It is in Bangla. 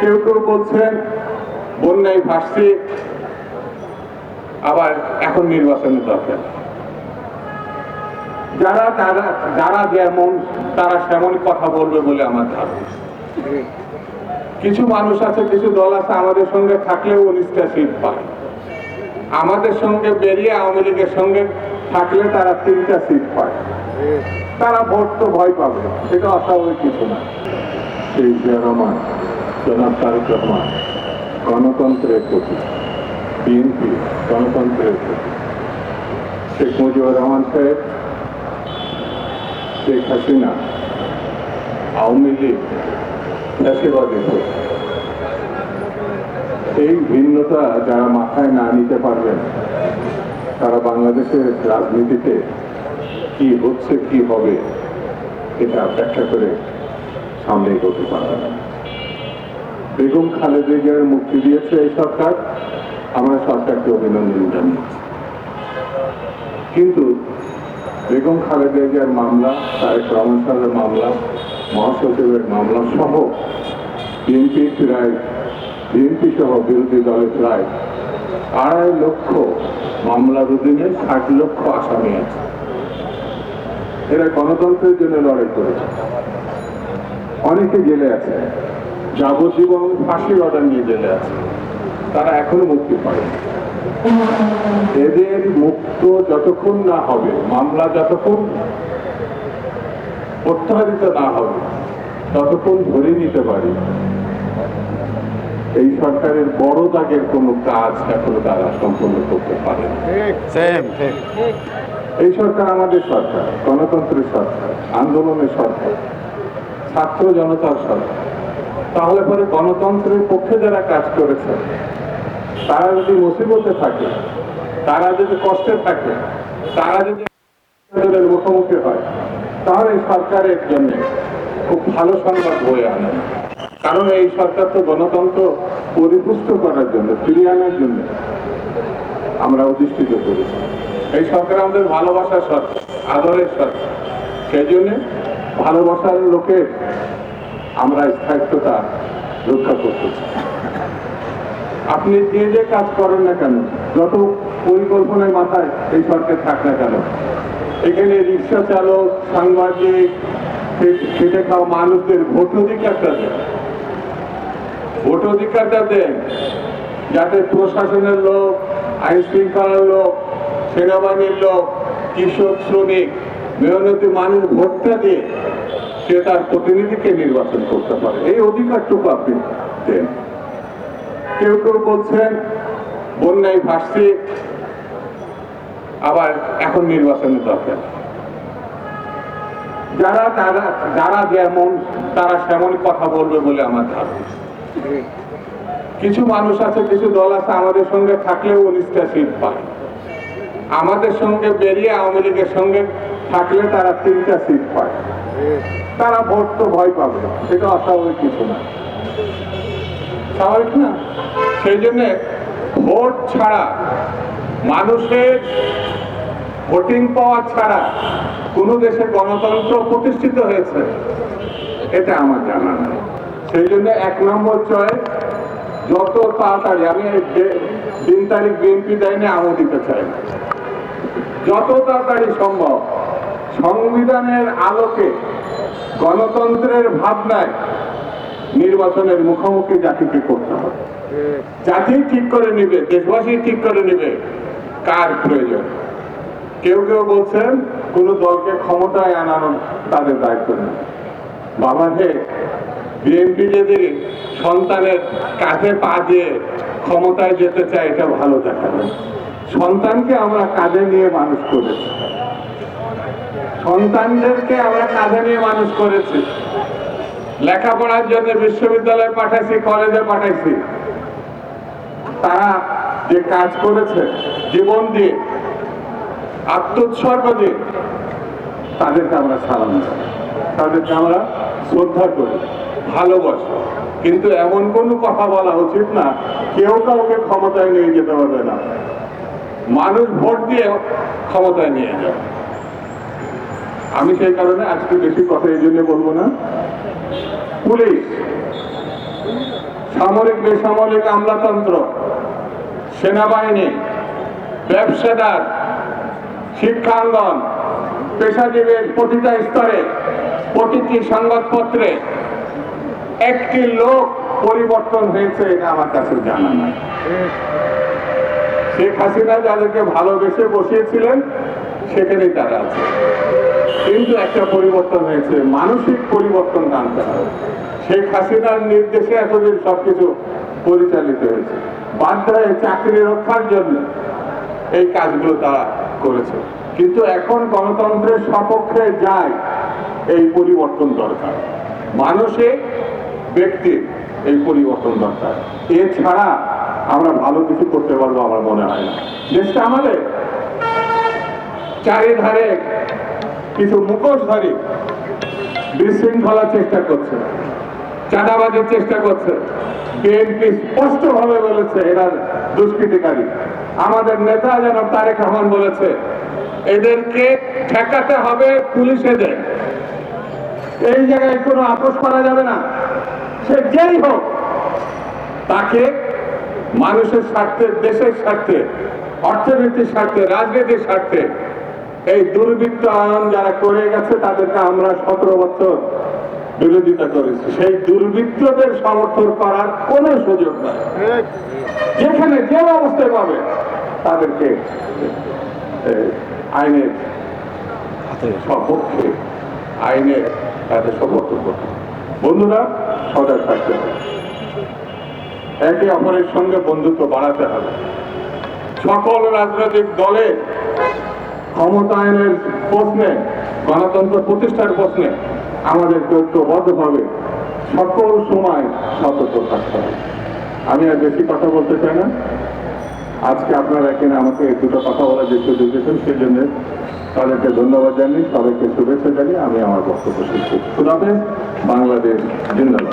কেউ কেউ বলছেন, বন্যায় ভাসছি, আবার এখন নির্বাচনের দরকার। যারা যারা যারা যেমন, তারা সেমন কথা বলবে বলে আমার ধারণা। কিছু মানুষ আছে, কিছু দল আছে আমাদের সঙ্গে থাকলেও উনিশটা সিট পায়। আমাদের সঙ্গে বেরিয়ে আওয়ামী লীগের সঙ্গে থাকলে তারা তিনটা সিট পায়। তারা ভোট তো ভয় পাবে এটা অস্বাভাবিক কিছু না। সেই রহমান। জনাব তারেক রহমান, গণতন্ত্রের প্রতি, বিএনপি গণতন্ত্রের প্রতি, শেখ মুজিবুর রহমান সাহেব, শেখ হাসিনা, আওয়ামী লীগ ফ্যাসিবাদের এই ভিন্নতা যারা মাথায় না নিতে পারবেন, তারা বাংলাদেশের রাজনীতিতে কি হচ্ছে, কি হবে, এটা ব্যাখ্যা করে সামনে এগোতে পারবে না। বেগম খালেদা জিয়ার মুক্তি দিয়েছে এই সরকার। আমরা সরকারকে অভিনন্দন জানিয়েছি কিন্তু বেগম খালেদা জিয়ার মামলা, তারেক রহমান সাহেবের মামলা, মহাসচিবের মামলা সহ বিএনপি প্রায়, বিএনপি সহ বিরোধী দলের প্রায় আড়াই লক্ষ মামলার অধীনে ষাট লক্ষ আসামি আছে। এরা গণতন্ত্রের জন্য লড়াই করেছে। অনেকে জেলে আছে। যাবজ্জীবন ফাঁসির অর্ডার নিয়ে জেলে আছে। তারা এখনও মুক্তি পায়নি। এদের মুক্ত যতক্ষণ না হবে মামলা যতক্ষণ প্রত্যাহারিত না হবে ততক্ষণ ধরে নিতে পারি। এই সরকারের বড় দাগের কোনো কাজ এখনও তারা সম্পন্ন করতে পারে এই সরকার আমাদের সরকার গণতন্ত্রের সরকার আন্দোলনের সরকার ছাত্র জনতার সরকার। তাহলে পরে গণতন্ত্রের পক্ষে যারা কাজ করেছে, তারা যদি মুসিবতে থাকে, তারা যদি কষ্টে থাকে, তারা যদি মুখোমুখি হয়, তাহলে সরকারের জন্য খুব ভালো সংবাদ বয়ে আনে। কারণ এই সরকার তো গণতন্ত্র পরিপুষ্ট করার জন্য, ফিরিয়ে আনার জন্য আমরা অধিষ্ঠিত করেছি। এই সরকার আমাদের ভালোবাসার সরকার, আদরের সরকার। সেই জন্য ভালোবাসার লোকের আমরা স্থায়িত্বতা রক্ষা করতে আপনি যে যে কাজ করেন না কেন, যত পরিকল্পনায় মাথায় এই সরকার থাক না কেন, এখানে রিক্সা চালক, সাংবাদিক খেটে খাওয়া মানুষদের ভোট অধিকারটা দেন। ভোট অধিকারটা দেন, যাতে প্রশাসনের লোক, আইন শৃঙ্খলার লোক, সেনাবাহিনীর লোক, কৃষক, শ্রমিক মেহনতি মানুষ ভোটটা দিয়ে সে তার প্রতিনিধিকে নির্বাচন করতে পারে। এই অধিকারটুকু আপনি দেন। কেউ কেউ বলছেন, বন্যায় ভাসছি, আবার এখন নির্বাচনের দরকার। যারা যারা যারা যেমন, তারা সেমন কথা বলবে বলে আমার ধারণা। কিছু মানুষ আছে, কিছু দল আছে আমাদের সঙ্গে থাকলেও উনিশটা সিট পায়। আমাদের সঙ্গে বেরিয়ে আওয়ামী লীগের সঙ্গে থাকলে তারা তিনটা সিট পায়। তারা ভোট তো ভয় পাবে এটা অস্বাভাবিক কিছু না। স্বাভাবিক না? সেই জন্য ভোট ছাড়া, মানুষের ভোটিং পাওয়া ছাড়া কোনো দেশে গণতন্ত্র প্রতিষ্ঠিত হয়েছে, এটা আমার জানা নেই। সেই জন্য এক নম্বর চয়েস যত তাড়াতাড়ি, আমি দিন তারিখ বিএনপি দেয়নি, আমও দিতে চাই যত তাড়াতাড়ি সম্ভব সংবিধানের আলোকে গণতন্ত্রের ভাবনায় নির্বাচনের মুখোমুখি জাতিকে করতে হবে। জাতি ঠিক করে নিবে, দেশবাসী ঠিক করে নিবে, কার প্রয়োজন? কেউ কেউ বলছেন, কোন দলকে ক্ষমতায় আনানো তাদের দায়িত্ব নেই। বাবা যে বিএনপি যদি সন্তানের কাঁধে পা দিয়ে ক্ষমতায় যেতে চায়, এটা ভালো দেখাবে। সন্তানকে আমরা কাঁধে নিয়ে মানুষ করেছি। সন্তানদেরকে আমরা কাঁধে নিয়ে মানুষ করেছি। লেখাপড়ার জন্য বিশ্ববিদ্যালয়ে পাঠাইছি, কলেজে পাঠাইছি। তারা যে কাজ করেছে, জীবন দিয়ে, আত্মোৎসর্গ দিয়ে, তাদেরকে আমরা সালাম। তাদেরকে আমরা শ্রদ্ধা করি, ভালোবাসি। কিন্তু এমন কোনো কথা বলা উচিত না, কেউ কাউকে ক্ষমতায় নিয়ে যেতে পারবে না। মানুষ ভোট দিয়ে ক্ষমতায় নিয়ে যাবে। আমি সেই কারণে আজকে বেশি কথা এই জন্য বলব না। পুলিশ, সামরিক বেসামরিক আমলাতন্ত্র, সেনাবাহিনী, ব্যবসাদার শিক্ষাঙ্গন পেশাজীবীর প্রতিটা স্তরে, প্রতিটি সংবাদপত্রে একটি লোক পরিবর্তন হয়েছে এটা আমার কাছে জানা নাই। শেখ হাসিনা যাদেরকে ভালোবেসে বসিয়েছিলেন, সেখানেই তারা আছে। কিন্তু একটা পরিবর্তন হয়েছে, মানসিক পরিবর্তন আনতে হবে। শেখ হাসিনার নির্দেশে এতদিন সবকিছু পরিচালিত হয়েছে। বাধ্য চাকরি রক্ষার জন্য এই কাজগুলো তারা করেছে। কিন্তু এখন গণতন্ত্রের সপক্ষে যায় এই পরিবর্তন দরকার। মানসিক ব্যক্তির এই পরিবর্তন দরকার। এছাড়া আমরা ভালো কিছু করতে পারব আমার মনে হয় না। দেশটা আমাদের। চারিধারে কিছু মুখোশধারী বিশৃঙ্খলার চেষ্টা করছে। চাঁদাবাজির চেষ্টা করছে। বিএনপি স্পষ্টভাবে বলেছে এরা দুষ্কৃতিকারী। আমাদের নেতা যেন তারেক রহমান বলেছে, এদেরকে ঠেকাতে হবে পুলিশেদের। এই জায়গায় কোনো আপোষ করা যাবে না। সে যেই হোক। তাকে মানুষের স্বার্থে, দেশের স্বার্থে, অর্থনীতির স্বার্থে, রাজনীতির স্বার্থে এই দুর্বৃত্ত আয়ন যারা করে গেছে, তাদেরকে আমরা সতেরো বছর বিরোধিতা করেছি। সেই দুর্বৃত্তদের সমর্থন করার কোনো সুযোগ নাই। যেখানে যে অবস্থায় পাবে, তাদেরকে আইনের সপক্ষে আইনে তাদের সমর্থন করতে। বন্ধুরা, সজাগ থাকতে হবে। একে অপরের সঙ্গে বন্ধুত্ব বাড়াতে হবে। সকল রাজনৈতিক দলের ক্ষমতায়নের প্রশ্নে, গণতন্ত্র প্রতিষ্ঠার প্রশ্নে আমাদের ঐক্যবদ্ধভাবে সকল সময় সতর্ক থাকতে হবে। আমি আর বেশি কথা বলতে চাই না। আজকে আপনারা এখানে আমাকে দুটো কথা বলার যে সুযোগ দিয়েছেন, সেই জন্য তাদেরকে ধন্যবাদ জানিয়ে, সবাইকে শুভেচ্ছা জানিয়ে আমি আমার বক্তব্য শেষ করছি। বাংলাদেশ জিন্দাবাদ।